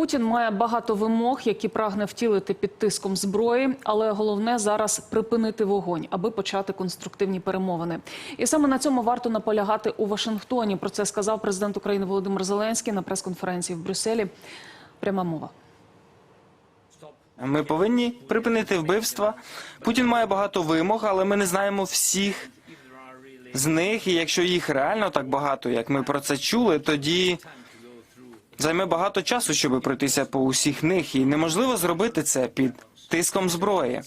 Путін має багато вимог, які прагне втілити під тиском зброї, але головне зараз припинити вогонь, аби почати конструктивні перемовини. І саме на цьому варто наполягати у Вашингтоні. Про це сказав президент України Володимир Зеленський на прес-конференції в Брюсселі. Пряма мова. Ми повинні припинити вбивства. Путін має багато вимог, але ми не знаємо всіх з них. І якщо їх реально так багато, як ми про це чули, тоді займе багато часу, щоб пройтися по усіх них, і неможливо зробити це під тиском зброї.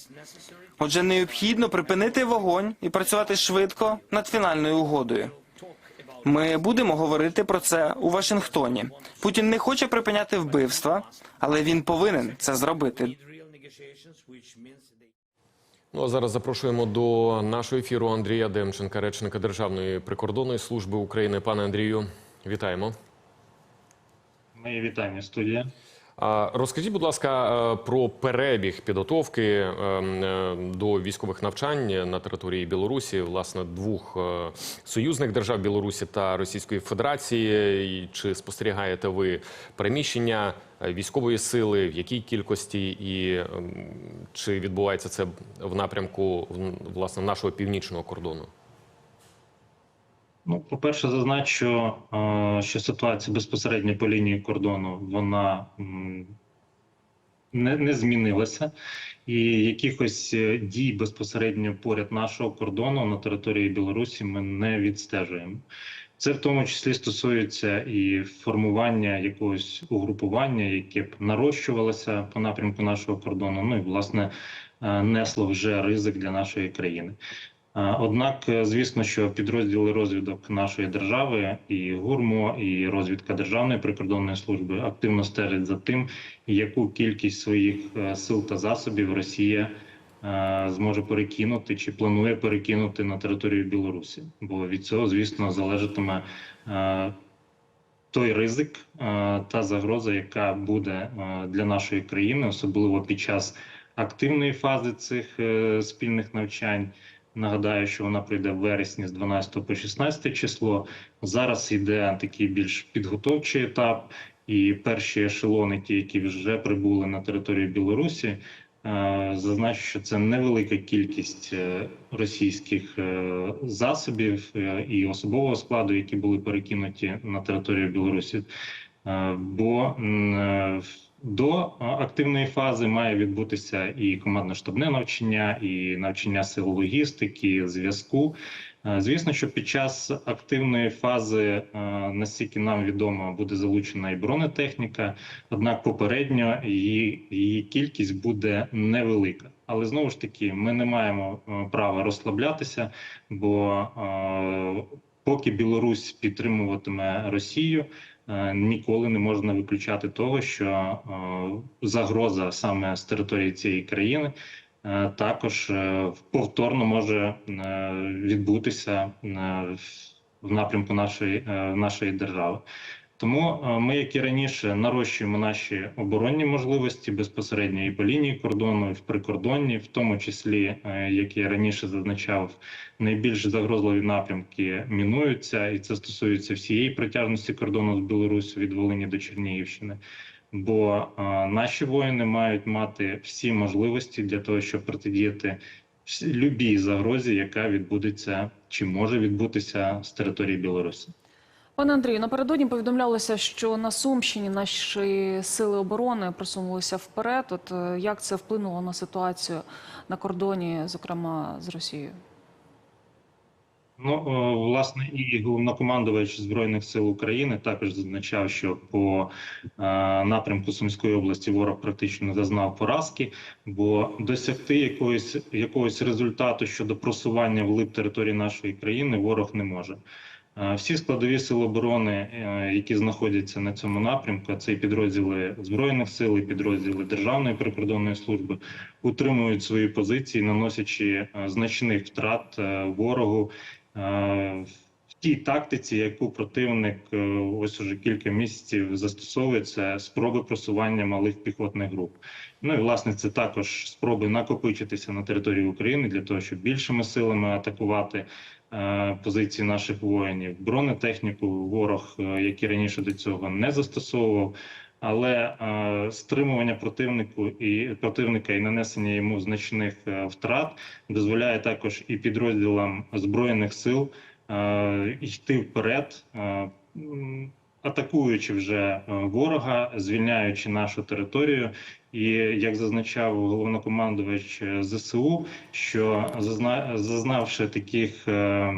Отже, необхідно припинити вогонь і працювати швидко над фінальною угодою. Ми будемо говорити про це у Вашингтоні. Путін не хоче припиняти вбивства, але він повинен це зробити. Ну а зараз запрошуємо до нашого ефіру Андрія Демченка, речника Державної прикордонної служби України. Пане Андрію, вітаємо. Мої вітання, студія. Розкажіть, будь ласка, е, про перебіг підготовки е, е, до військових навчань на території Білорусі, власне, двох е, союзних держав Білорусі та Російської Федерації. Чи спостерігаєте ви переміщення військової сили, в якій кількості, і ем, чи відбувається це в напрямку власне нашого північного кордону? Ну, по-перше, зазначу, е, що ситуація безпосередньо по лінії кордону вона не, не змінилася, і якихось е, дій безпосередньо поряд нашого кордону на території Білорусі ми не відстежуємо. Це в тому числі стосується і формування якогось угрупування, яке б нарощувалося по напрямку нашого кордону. Ну і власне е, несло вже ризик для нашої країни. Е, Однак, е, звісно, що підрозділи розвідок нашої держави, і ГУРМО, і розвідка Державної прикордонної служби активно стежать за тим, яку кількість своїх е, сил та засобів Росія зможе перекинути чи планує перекинути на територію Білорусі. Бо від цього, звісно, залежатиме той ризик та загроза, яка буде для нашої країни, особливо під час активної фази цих спільних навчань. Нагадаю, що вона пройде в вересні з 12 по 16 число. Зараз йде такий більш підготовчий етап, і перші ешелони, ті, які вже прибули на територію Білорусі, е, зазначу, що це невелика кількість е, російських е, засобів і особового складу, які були перекинуті на територію Білорусі. Бо до активної фази має відбутися і командно-штабне навчання, і навчання сил логістики, зв'язку. Е, Звісно, що під час активної фази, е, наскільки нам відомо, буде залучена і бронетехніка однак попередньо її, її кількість буде невелика. Але знову ж таки, ми не маємо е, права розслаблятися, бо поки Білорусь підтримуватиме Росію, ніколи не можна виключати того, що е, загроза саме з території цієї країни е, також е, повторно може е, відбутися е, в- напрямку нашої, е, нашої держави. Тому е, ми, як і раніше, нарощуємо наші оборонні можливості безпосередньо і по лінії кордону, і в прикордонні, в тому числі, е, як я раніше зазначав, найбільш загрозливі напрямки мінуються, і це стосується всієї протяжності кордону з Білорусі від Волині до Чернігівщини. Бо е, наші воїни мають мати всі можливості для того, щоб протидіяти любій загрозі, яка відбудеться чи може відбутися з території Білорусі. Пане Андрію, напередодні повідомлялося, що на Сумщині наші сили оборони просунулися вперед. От е, як це вплинуло на ситуацію на кордоні, зокрема з Росією? Ну, е, власне, і головнокомандувач збройних сил України також зазначав, що по е, напрямку Сумської області ворог практично зазнав поразки, бо досягти якогось якогось результату щодо просування вглиб території нашої країни ворог не може. Е, Всі складові сили оборони, е, які знаходяться на цьому напрямку, це і підрозділи збройних сил, і підрозділи Державної прикордонної служби, утримують свої позиції, наносячи е, значних втрат ворогу тій тактиці, яку противник е, ось уже кілька місяців застосовує, це спроби просування малих піхотних груп. Ну і власне це також спроби накопичитися на території України для того, щоб більшими силами атакувати е, позиції наших воїнів. Бронетехніку ворог, е, як і раніше до цього, не застосовував. але е, стримування противнику і противника і нанесення йому значних е, втрат дозволяє також і підрозділам збройних сил йти вперед. е, Атакуючи вже е, ворога, звільняючи нашу територію, і як зазначав головнокомандувач е, ЗСУ, що зазнавши таких е,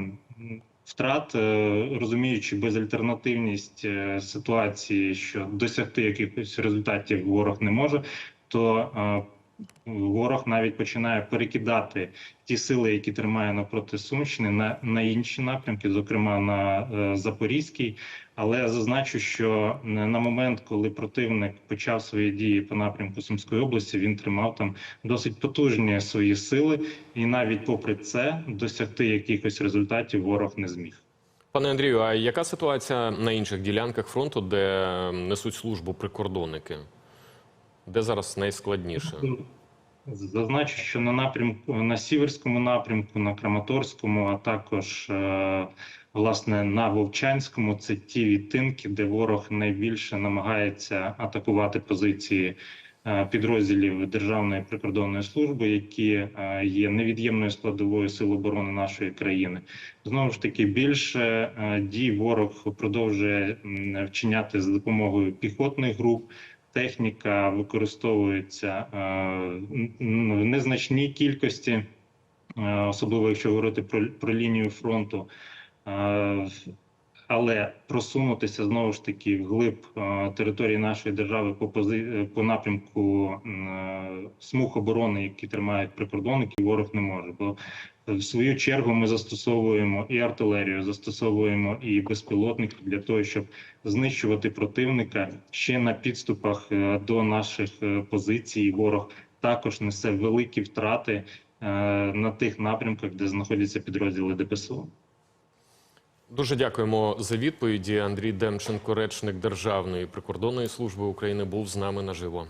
втрат, е, розуміючи безальтернативність е, ситуації, що досягти якихось результатів ворог не може, то е, ворог навіть починає перекидати ті сили, які тримає напроти Сумщини, на, на інші напрямки, зокрема на е, Запорізький. Але я зазначу, що на момент, коли противник почав свої дії по напрямку Сумської області, він тримав там досить потужні свої сили, і навіть попри це досягти якихось результатів ворог не зміг. Пане Андрію, а яка ситуація на інших ділянках фронту, де несуть службу прикордонники? Де зараз найскладніше? Зазначу, що на напрямку на сіверському напрямку, на Краматорському, а також е, власне на Вовчанському це ті відтинки, де ворог найбільше намагається атакувати позиції е, підрозділів Державної прикордонної служби, які е, є невід'ємною складовою сил оборони нашої країни. Знову ж таки, більше дій ворог продовжує вчиняти за допомогою піхотних груп. Техніка використовується е, н- н- в незначній кількості, е, особливо якщо говорити про, про лінію фронту. Е, але просунутися знову ж таки вглиб е, території нашої держави по пози... по напрямку смуг оборони, які тримають прикордонники, ворог не може. Бо в свою чергу ми застосовуємо і артилерію, застосовуємо і безпілотники для того, щоб знищувати противника ще на підступах е, до наших е, позицій. Ворог також несе великі втрати е, на тих напрямках, де знаходяться підрозділи ДПСО. Дуже дякуємо за відповіді. Андрій Демченко, речник Державної прикордонної служби України, був з нами наживо.